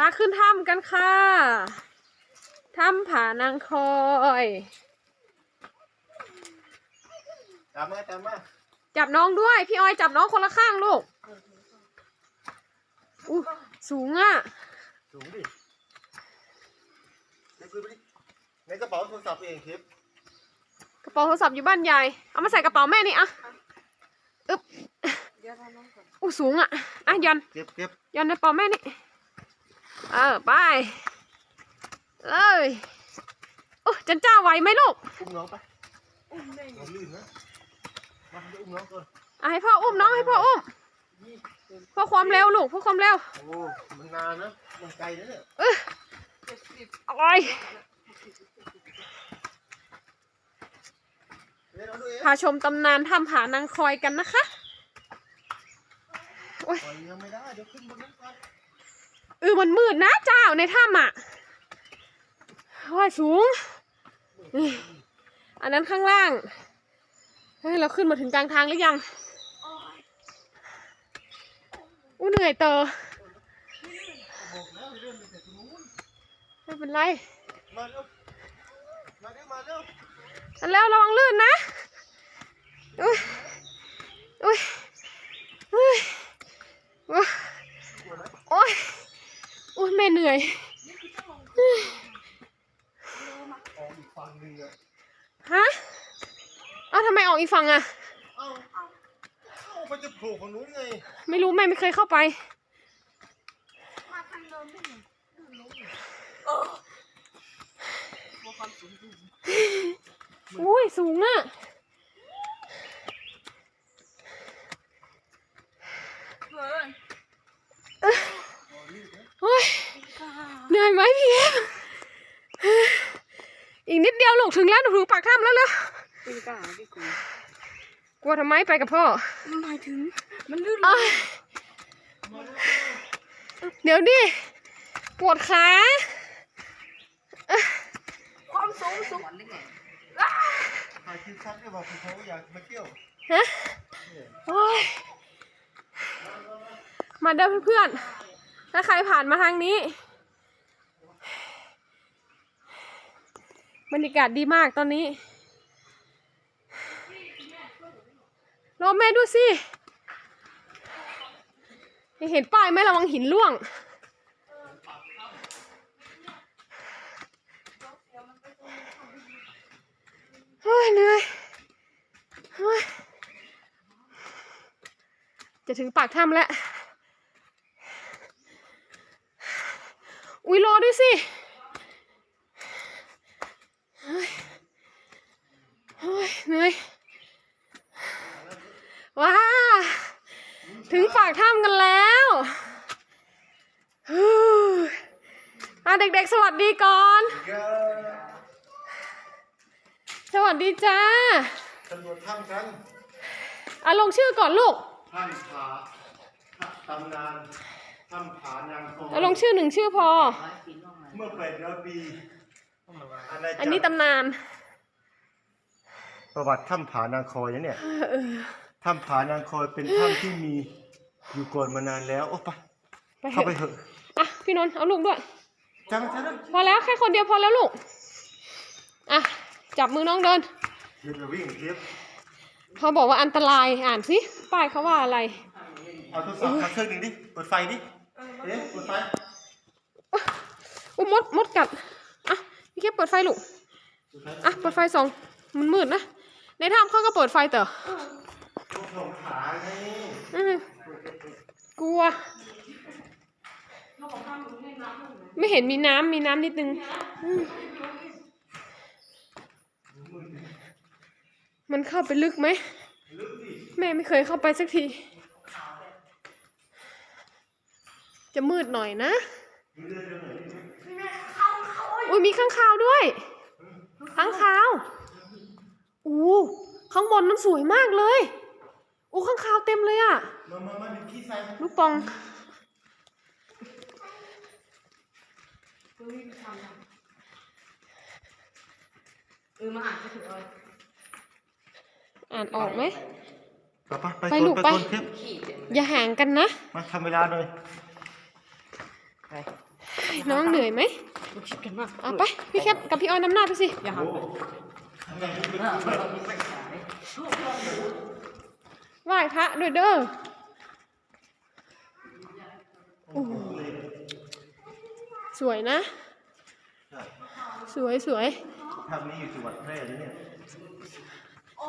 พาขึ้นถ้ำกันค่ะถ้ำผานางคอยตามมาตามมาจับน้องด้วย พี่ออยจับน้องคนละข้างลูกอู้สูงอะ สูงดิในคุยไปดิในกระเป๋าโทรศัพท์เองคลิปกระเป๋าโทรศัพท์อยู่บ้านยายเอามาใส่กระเป๋าแม่นี่อะอึ๊บอู้สูงอะ อะยันเก็บเก็บยันในกระเป๋าแม่นี่ เออไปเอ้ยโอ้จันจ้าไหวไหมลูกอุ้มน้องไปอุ้มได้ไงลื่นนะมาเดี๋ยวอุ้มน้องก่อนอะให้พ่ออุ้มน้องให้พ่ออุ้มเพื่อความเร็วลูกเพื่อความเร็วโอ้มันนานนะมันไกลนะเนี่ยเออเอาไว้เดี๋ยวเราดูเองพาชมตำนานถ้ำผานางคอยกันนะคะปล่อยยังไม่ได้เดี๋ยวขึ้นบนนั้นก่อน เออมันมืดนะเจ้าในถ้ำอะว่ายสูงอืมอันนั้นข้างล่างเฮ้ยเราขึ้นมาถึงกลางทางหรือยังอู้เหนื่อยเตอบอกแล้วเรื่องมันแต่ตรงนู้นไม่เป็นไรมาเร็วมาเร็วมาเร็วอันแล้วระวังลื่นนะอุ้ยอุ้ยอุ้ยอุ้ยโอ้ยอุ้ยแม่เห นื่อยออกอีกฝั่งหนึ่งอะฮะเอ้าทำไมออกอีกฝั่งอะเอ้าเอ้ามันจะโผล่ฝั่งนู้นไง ไม่รู้แม่ไม่เคยเข้าไปอุ้ยสูงอะโอ้ยเหนื่อยไหมพี่เอฟ อีกนิดเดียวลูกถึงแล้วหนูถึงปากถ้ำแล้วเนอะตีกล้าพี่กูกลัวทำไมไปกับพ่อ มันหมายถึง มันลื่นเอ้ยเดี๋ยวดิ ปวดขา ความสูงสูงได้ไงถ่ายคลิปชัดได้บอกเขาอยากมาเที่ยวฮะโอ้ยมาเด้อเพื่อนๆ ถ้าใครผ่านมาทางนี้ บรรยากาศดีมากตอนนี้รอแม่ดูสิเห็นป้ายไหมระวังหินร่วง เฮ้ยเหนื่อยเฮ้ยจะถึงปากถ้ำแล้ว อุ้ยรอด้วยสิ เฮ้ยเฮ้ยเหนื่อย ว้า ถึงปากถ้ำกันแล้วฮู้อะเด็กๆ สวัสดีก่อน สวัสดีจ้า ตำรวจถ้ำกันอะลงชื่อก่อนลูกถ้ำผาตำนานถ้ำผานางคอเอาลงชื่อหนึ่งชื่อพอ เมื่อแปดร้อยปีอาณาจักรอันนี้ตำนาน ประวัติถ้ำผานางคอยนะเนี่ยถ้ำผานางคอยเป็นถ้ำที่มีอยู่ก่อนมานานแล้วโอ้ไปไปเถเข้าไปอะเถอะอะพี่นนท์เอาลูกด้วย จังจังพอแล้วแค่คนเดียวพอแล้วลูก อะ จับมือน้องเดิน เดี๋ยวจะวิ่งเทียบเขาบอกว่าอันตรายอ่านสิป้ายเขาว่าอะไร เอาโทรศัพท์มาเครื่องหนึ่งดิเปิดไฟดิเอ๊ะเปิดไฟอุ้มมดมดกัดอะพี่แค่เปิดไฟลูกเปิดไฟอะเปิดไฟส่องมันมืดนะในถ้ำเขาก็เปิดไฟเต๋อต้องส่งขาไงอืมกลัว ไม่เห็นมีน้ำมีน้ำนิดนึงอื มันเข้าไปลึกไหม แม่ไม่เคยเข้าไปสักที จะมืดหน่อยนะอุ้ยมีข้างคาวด้วย ข้างคาวอู้ข้างบนมันสวยมากเลยอู้ข้างคาวเต็มเลยอะลูกปองเออมาอ่านก็ถึงเลย อ่านออกไหมไปไปไปไปก่อนลูกไปไปก่อนเทียบขีดอย่าห่างกันนะ มาทำเวลาหน่อยไปน้องเหนื่อยไหมลูกชิดกันมากเอาไป พี่แคปกับพี่ออยนำหน้าไปสิ อย่าหันไปหน้าเรามีไฟฉายไหว้พระด้วยเด้อโอ้โหสวยนะ สวยสวยภาพนี้อยู่จังหวัดแพร่นะเนี่ย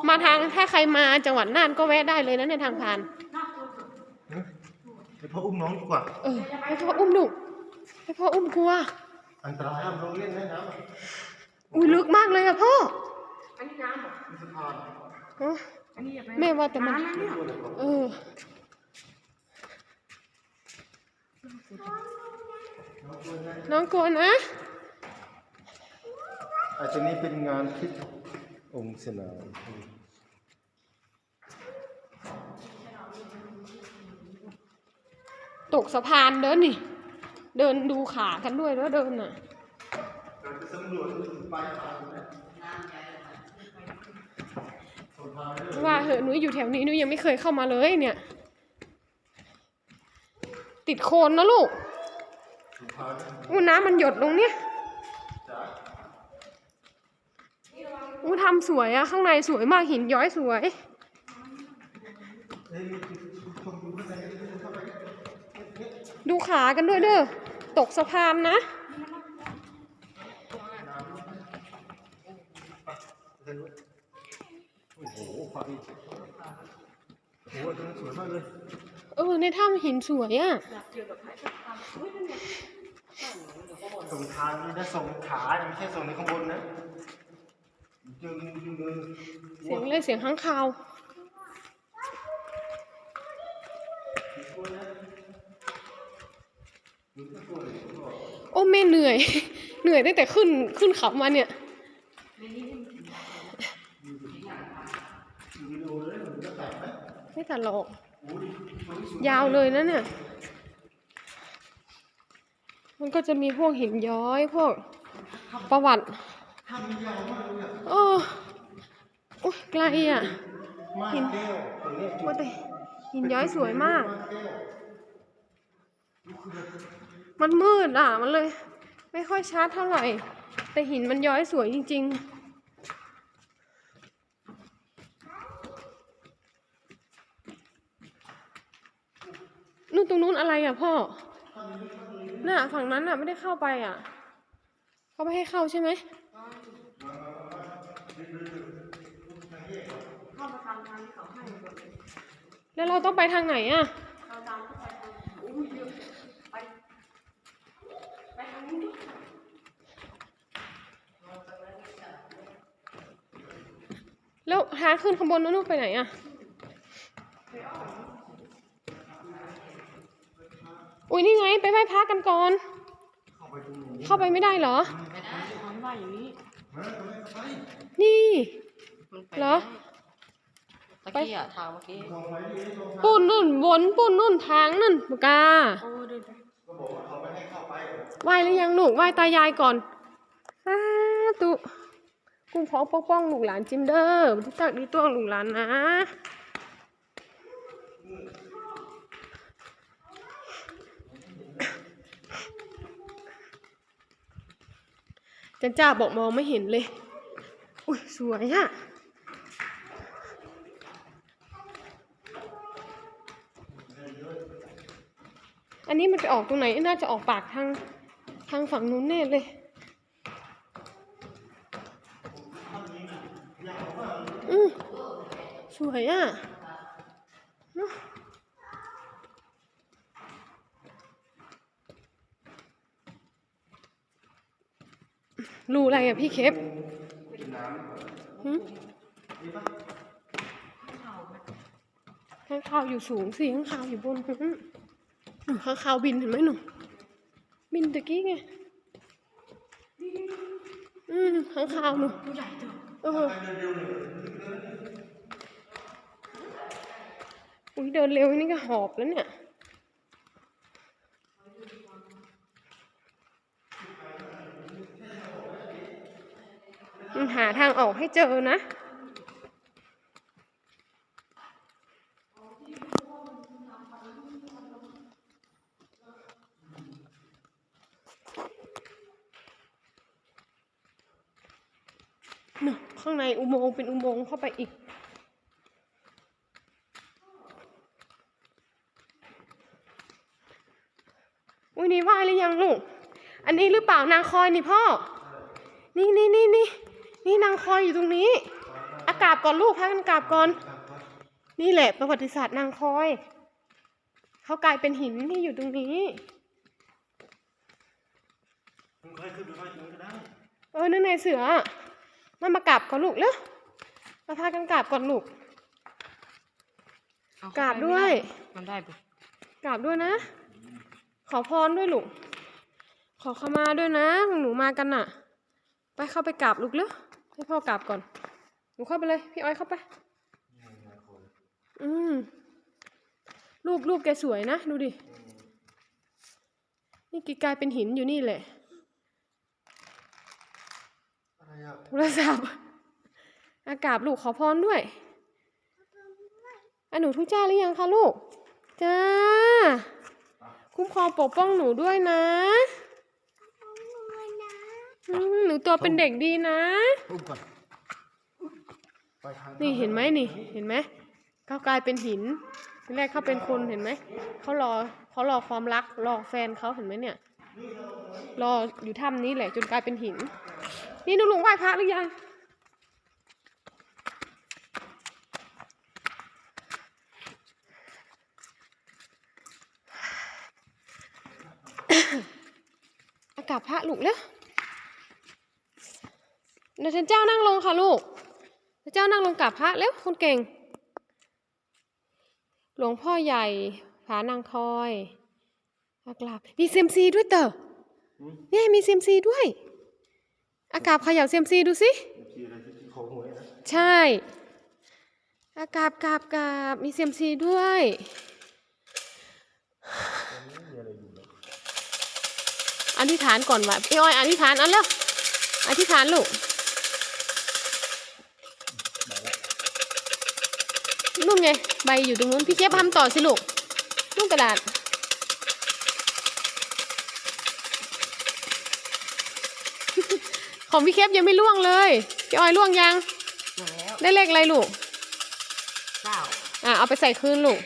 มาทางถ้าใครมาจังหวัดน่านก็แวะได้เลยนะในทางผ่านไปพ่ออุ้มน้องดีกว่า เออให้พ่ออุ้มดุให้พ่ออุ้มกลัว อันตรายห้ามลงเล่นในน้ำอะอุ้ยลึกมากเลยอะพ่ออันนี้น้ำเหรอมีสะพานเอ้าอันนี้อย่าไปแม่ว่าแต่มัน น้ำนะเนี่ยเออ น้องกลัวนะอาจจะนี้เป็นงานคิด องค์สนามตกสะพานเดินนี่ เดินดูขากันด้วยแล้วเดินน่ะสำรวจไปทางนะว่าเหอะหนูอยู่แถวนี้หนูยังไม่เคยเข้ามาเลยเนี่ย ติดโคลนนะลูกอู้น้ำมันหยดลงเนี่ย จ๋า อู้ทำสวยอะข้างในสวยมากหินย้อยสวย ดูขากันด้วยเด้อตกสะพานนะโอ้โหไฟโอ้โหตรงนั้นสวยมากเออในถ้ำหินสวยอะส่งทางนี่นะส่งขาไม่ใช่ส่งในข้างบนนะ เสียงเลยเสียงข้างคาวโอ้แม่เหนื่อย เหนื่อยตั้งแต่ขึ้นขึ้นเขามาเนี่ยไม่ตัดหรอก ยาวเลยนะเนี่ย มันก็จะมีพวกหินย้อยพวกประวัติ โอ้อุ๊ยไกลอะม่านแก้วตรงนี้จุดว่าแต่หินย้อยสวยมาก มันมืดอะ มันเลย ไม่ค่อยชัดเท่าไหร่ แต่หินมันย้อยสวยจริง ๆนู่นตรงนู้นอะไรอะพ่อ น่ะฝั่งนั้นอะไม่ได้เข้าไปอะ เขาไม่ให้เข้าใช่ไหมเข้ามาทางทางที่เขาให้หมดเลยแล้วเราต้องไปทางไหนอะเราตามเข้าไปทางไปไปทางนู้แล้วทางขึ้นข้างบนนู้นไปไหนอะอุ้ยนี่ไง ไปไหว้พระกันก่อน เข้าไปตรงนี้เข้าไปไม่ได้เหรอไม่ได้ทำว่าอย่างนี้มาทำไมเข้าไปนี่ มันไปเหรอ ตะกี้อะทางเมื่อกี้ลองไปดิลองปุ่นนุ่นวนปุ่นนุ่นทางนั่นปากกาโอ้เดินไปก็บอกว่าเขาไม่ให้เข้าไปไหว้หรือยังลูกไหว้ตายายก่อนสาธุคุ้มครองปกป้องลูกหลานจิมเดอร์ที่ตักดีตัวลูกหลานนะ จันจ้าบอกมองไม่เห็นเลย อุ้ยสวยอะอันนี้มันไปออกตรงไหน น่าจะออกปากทางทางฝั่งนู้นแน่เลย อืมสวยอะเนอะ รูอะไรอะพี่เคฟหึข้างคาวอยู่สูงสิข้างคาวอยู่บนข้างคาวบินเห็นไหมหนูบินตะกี้ไงอืมข้างคาวหนูผู้ใหญ่เถอะเอออุ้ยเดินเร็วนี่ก็หอบแล้วเนี่ยาทางออกให้เจอนะ ข้างในอุโมงค์เป็นอุโมงค์เข้าไปอีกอุ้ยนี่ไหวหรือยังลูก อันนี้หรือเปล่านางคอยนี่พ่อ นี่นี่นี่นี่ นี่นางคอยอยู่ตรงนี้ อากราบก่อนลูกพากันกราบก่อน นี่แหละประวัติศาสตร์นางคอย เขากลายเป็นหินที่อยู่ตรงนี้มึงค่อยขึ้นไปไหว้ตรงนั้นก็ได้เออนั่นไงเสือ มามากราบก่อนลูกเร็วมาพากันกราบก่อนลูก เอกราบด้วย มันได้ปะกราบด้วยนะ ขอพรด้วยลูก ขอขมาด้วยนะหนูมากันน่ะ ไปเข้าไปกราบลูกเร็ว ให้พ่อกราบก่อน หนูเข้าไปเลย พี่อ้อยเข้าไป อืม รูปรูปแกสวยนะ ดูดิ นี่กีกลายเป็นหินอยู่นี่แหละ โทรศัพท์ อากาบลูกขอพรด้วยอะหนูทุกจ้าหรือยังคะลูก จ้า คุ้มครองปกป้องหนูด้วยนะ หนูตัวเป็นเด็กดีนะ อุ้มก่อนไปทางนี่เห็นไหมนี่ เห็นไหมเขากลายเป็นหินทีแรกเขาเป็นคนเห็นไหม เขารอเขารอความรักรอแฟนเขาเห็นไหมเนี่ย รออยู่ถ้ำนี้แหละจนกลายเป็นหิน นี่หนูหลวงไหว้พระหรือยัง อากาศพระลูกเร็ว เดี๋ยวฉันเจ้านั่งลงค่ะลูกเดี๋ยเจ้านั่งลงกราบพระเร็วคนเก่ง หลวงพ่อใหญ่ผานางคอยอากราบมีเซยมซีด้วยเต๋อเนี่ยมีเซยมซีด้วย อากาศขย่าเซยมซีดูสิใช่ อากาบกาบกาบมีเซยมซีด้วยอธิษฐานก่อนว่ะพี่อ้อยอธิษฐานอันแล้วอธิษฐานลูก นู่นไง ใบอยู่ตรงนู้น พี่เคียบทำต่อสิลูกนู่นกระดาษ ของพี่เคฟยังไม่ล่วงเลย พี่อ้อยล่วงยังมาแล้วได้เลขอะไรลูก เก้าอะเอาไปใส่คืนลูก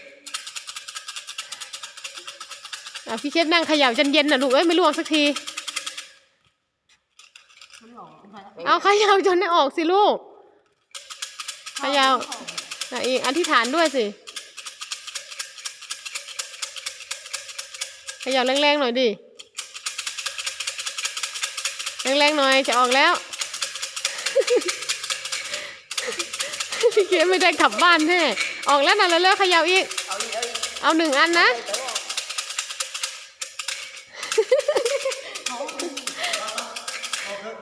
อะพี่เคฟนั่งเขย่าจนเย็นน่ะลูก เอ้ยไม่ล่วงสักที มันหลอกมาแล้วเอาเขย่าจนได้ออกสิลูก เขย่าอ่ะอีกอธิษฐานด้วยสิขย่าแรงๆหน่อยดิแรงๆหน่อยจะออกแล้ว พี่เคฟไม่ได้กลับบ้านแน่ออกแล้วนะแล้วเลิกขย่าอีก เอาหนึ่งอันนะ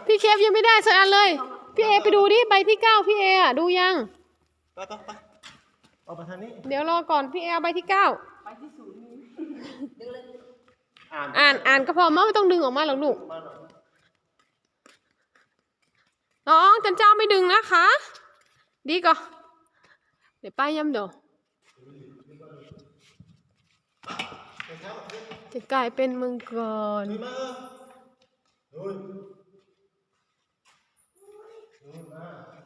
พี่เคฟยังไม่ได้สักอันเลย พี่เอไปดูดิใบที่เก้าพี่เออะดูยัง ไปไปไป เอาไปทางนี้ เดี๋ยวรอก่อนพี่เอเอาใบที่เก้าไปที่ศูนย์นี้ดึงเลยอ่านอ่านอ่านก็พอมั้งไม่ต้องดึงออกมาหรอกลูกมาหน่อยน้องจันเจ้าไม่ดึงนะคะ ดีก่อนเดี๋ยวป้าย้ำเดี๋ยวจะกลายเป็นมังกรมานู่นนู่นมา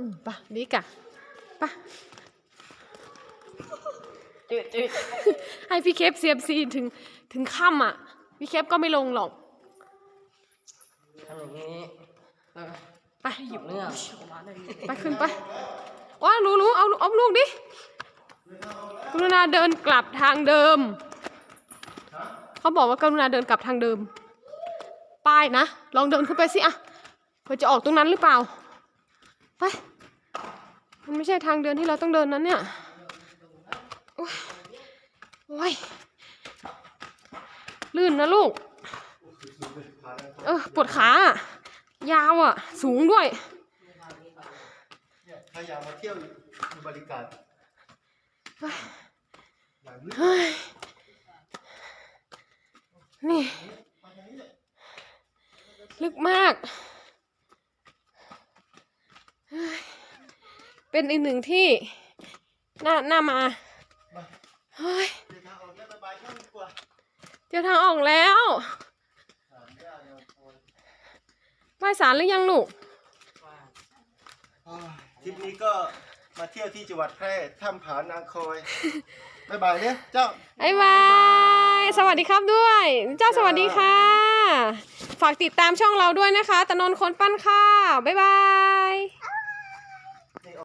อืมไป่ะดีกะป่ะจืดจืดให้พี่เคฟเซียมซีถึงถึงค่ำอะ พี่เคฟก็ไม่ลงหรอกทำอย่างนี้เออไปหยิบเนื้อออกมาได้เลยไปขึ้นไปว้ารู้รู้เอาเอาลูกดิกรุณาเดินกลับทางเดิม เขาบอกว่ากรุณาเดินกลับทางเดิม ป้ายนะ ลองเดินขึ้นไปสิอะเพื่อจะออกตรงนั้นหรือเปล่า ไป มันไม่ใช่ทางเดินที่เราต้องเดินนั้นเนี่ยโอ๊ยโอ้ยลื่นนะลูก เออปวดขาอะยาวอะ สูงด้วยเนี่ยถ้าอยากมาเที่ยวดูบริการอย่างนี้เฮ้ยนี่ ลึกมาก เฮ้ยเป็นอีกหนึ่งที่น่าน่ามามาเฮ้ยเดินทางออกแล้วระบายช่องดีกว่าเจอทางออกแล้วไหว้สารหรือยังลูกอ่าทริปนี้ก็มาเที่ยวที่จังหวัดแพร่ถ้ำผานางคอยบ๊ายบายเนี่ยเจ้าบ๊ายบาย สวัสดีครับด้วย เจ้าสวัสดีค่ะ ฝากติดตามช่องเราด้วยนะคะ ตะนนท์คนปั้นข้าวบ๊ายบาย